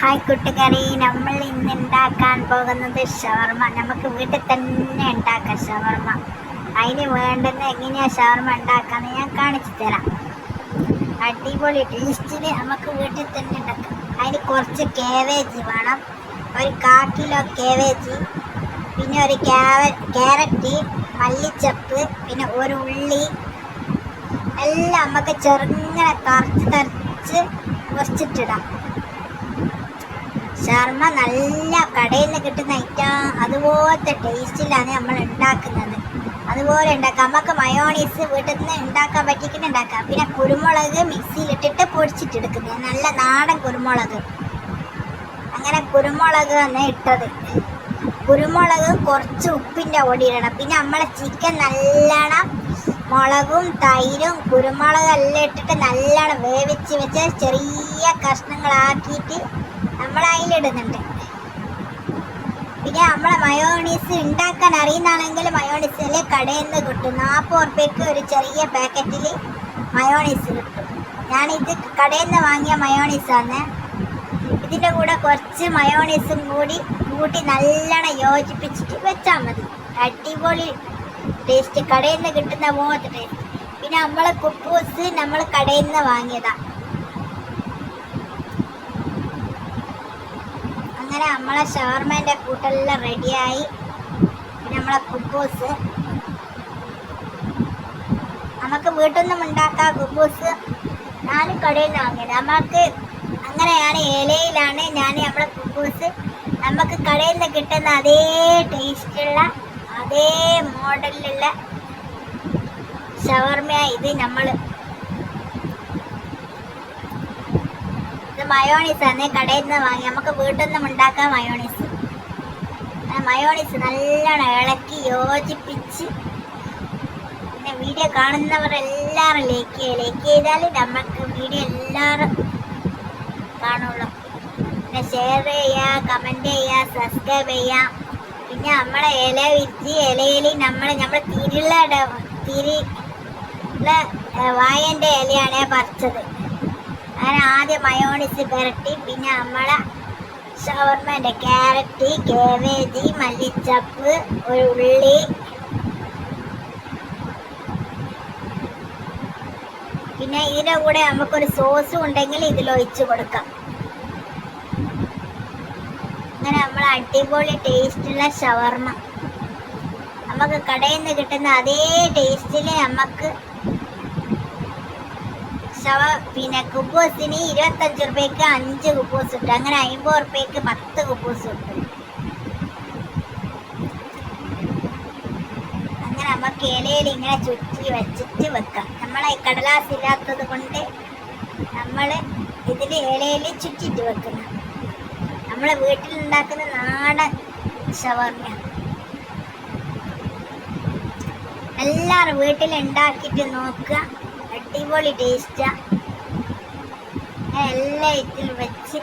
Hi കൂട്ടുകാരി നമ്മൾ ഇന്ന് ഉണ്ടാക്കാൻ പോകുന്നത് ഷവർമ. നമുക്ക് വീട്ടിൽ തന്നെ ഉണ്ടാക്കാം ഷവർമ. അതിന് വേണ്ടുന്ന എങ്ങനെയാണ് ഷവർമ ഉണ്ടാക്കാന്ന് ഞാൻ കാണിച്ചു തരാം. അടിപൊളി ടേസ്റ്റിന് നമുക്ക് വീട്ടിൽ തന്നെ ഉണ്ടാക്കാം. അതിന് കുറച്ച് കേവേജ് വേണം. ഒരു കാ കിലോ കേവേജ് പിന്നെ ഒരു ക്യാരറ്റ് മല്ലിച്ചപ്പ് പിന്നെ ഒരു ഉള്ളി. എല്ലാം നമുക്ക് ചെറുങ്ങനെ തറച്ച് തറച്ച് മുറിച്ചിട്ടിടാം ഷർമ്മ നല്ല കടയിൽ നിന്ന് കിട്ടുന്ന ഐറ്റം. അതുപോലത്തെ ടേസ്റ്റിലാണ് നമ്മൾ ഉണ്ടാക്കുന്നത്. അതുപോലെ ഉണ്ടാക്കാം. നമുക്ക് മയോണീസ് വീട്ടിൽ നിന്ന് ഉണ്ടാക്കാൻ പറ്റിക്കുന്ന ഉണ്ടാക്കാം. പിന്നെ കുരുമുളക് മിക്സിയിലിട്ടിട്ട് പൊടിച്ചിട്ടെടുക്കുന്നത്. നല്ല നാടൻ കുരുമുളക്. അങ്ങനെ കുരുമുളക് ആണ് ഇട്ടത്. കുരുമുളക് കുറച്ച് ഉപ്പിന്റെ പൊടി ഇടണം പിന്നെ നമ്മളെ ചിക്കൻ നല്ലോണം മുളകും തൈരും കുരുമുളകും എല്ലാം ഇട്ടിട്ട് നല്ലോണം വേവിച്ച് വെച്ച് ചെറിയ കഷ്ണങ്ങളാക്കിയിട്ട് നമ്മൾ അതിലിടുന്നുണ്ട് പിന്നെ നമ്മളെ മയോണീസ് ഉണ്ടാക്കാൻ അറിയുന്നതാണെങ്കിൽ മയോണീസ് അല്ലെ കടയിൽ നിന്ന് കിട്ടും. നാൽപ്പത് ഉറുപ്പ്യക്ക് ഒരു ചെറിയ പാക്കറ്റിൽ മയോണീസ് കിട്ടും. ഞാനിത് കടയിൽ നിന്ന് വാങ്ങിയ മയോണീസാണ്. ഇതിന്റെ കൂടെ കുറച്ച് മയോണീസും കൂടി കൂട്ടി നല്ലോണം യോജിപ്പിച്ചിട്ട് വെച്ചാൽ മതി. അടിപൊളി ടേസ്റ്റ് കടയിൽ നിന്ന് കിട്ടുന്ന പോലത്തെ ടേസ്റ്റ് പിന്നെ നമ്മളെ കുപ്പൂസ് നമ്മൾ കടയിൽ നിന്ന് വാങ്ങിയതാണ് അങ്ങനെ നമ്മളെ ഷവർമേന്റെ കൂട്ടെല്ലാം റെഡിയായി പിന്നെ നമ്മളെ കുബൂസ് നമുക്ക് വീട്ടിൽ നിന്നും ഉണ്ടാക്കാം കുബൂസ് ഞാനും കടയിൽ നിന്ന് വാങ്ങിയത്. നമുക്ക് അങ്ങനെയാണ് ഇലയിലാണ് ഞാൻ നമ്മളെ കുബൂസ് നമുക്ക് കടയിൽ നിന്ന് കിട്ടുന്ന അതേ ടേസ്റ്റുള്ള അതേ മോഡലിലുള്ള ഷവർമ ഇത് നമ്മൾ മയോണീസ് ആണ്. കടയിൽ നിന്ന് വാങ്ങി. നമുക്ക് വീട്ടിൽ നിന്നും ഉണ്ടാക്കാം മയോണീസ് മയോണീസ് നല്ലോണം ഇളക്കി യോജിപ്പിച്ച് പിന്നെ വീഡിയോ കാണുന്നവർ എല്ലാവരും ലൈക്ക് ചെയ്യുക. ലൈക്ക് ചെയ്താൽ നമുക്ക് വീഡിയോ എല്ലാവരും കാണുള്ളൂ. പിന്നെ ഷെയർ ചെയ്യുക കമന്റ് ചെയ്യുക സബ്സ്ക്രൈബ് ചെയ്യാം പിന്നെ നമ്മളെ ഇല വിരിച്ച് ഇലയിൽ നമ്മൾ നമ്മൾ തിരിയുള്ള തിരി വായന്റെ ഇലയാണ് പറിച്ചത്. ആദ്യം മയോണിസ് പുരട്ടി പിന്നെ നമ്മളെ ഷവർമേന്റെ ക്യാരറ്റ് കേവേജ് മല്ലിച്ചപ്പ് ഒരു ഉള്ളി. പിന്നെ ഇതിന്റെ കൂടെ നമുക്കൊരു സോസ് ഉണ്ടെങ്കിൽ ഇതിൽ ഒഴിച്ച് കൊടുക്കാം. അങ്ങനെ നമ്മൾ അടിപൊളി ടേസ്റ്റുള്ള ഷവർമ. നമുക്ക് കടയിൽ നിന്ന് കിട്ടുന്ന അതേ ടേസ്റ്റിൽ നമുക്ക് ഷവ പിന്നെ കുബൂസിന് ഇരുപത്തഞ്ച് റുപ്യക്ക് അഞ്ച് കുബൂസ് കിട്ടും അങ്ങനെ അമ്പത് റുപ്യക്ക് പത്ത് കുബൂസ് കിട്ടും അങ്ങനെ നമുക്ക് ഇലയിൽ ഇങ്ങനെ ചുറ്റി വെച്ചിട്ട് വെക്കാം. നമ്മളെ കടലാസ് ഇല്ലാത്തത് കൊണ്ട് നമ്മൾ ഇതിൽ ഇലയിൽ ചുറ്റിട്ട് വെക്കണം. നമ്മളെ വീട്ടിലുണ്ടാക്കുന്ന നാടൻ ഷവർമ്മയാണ് എല്ലാവരും വീട്ടിൽ ഉണ്ടാക്കിയിട്ട് നോക്കുക. അടിപൊളി ടേസ്റ്റാ എല്ലാ ഇതിൽ വെച്ച്.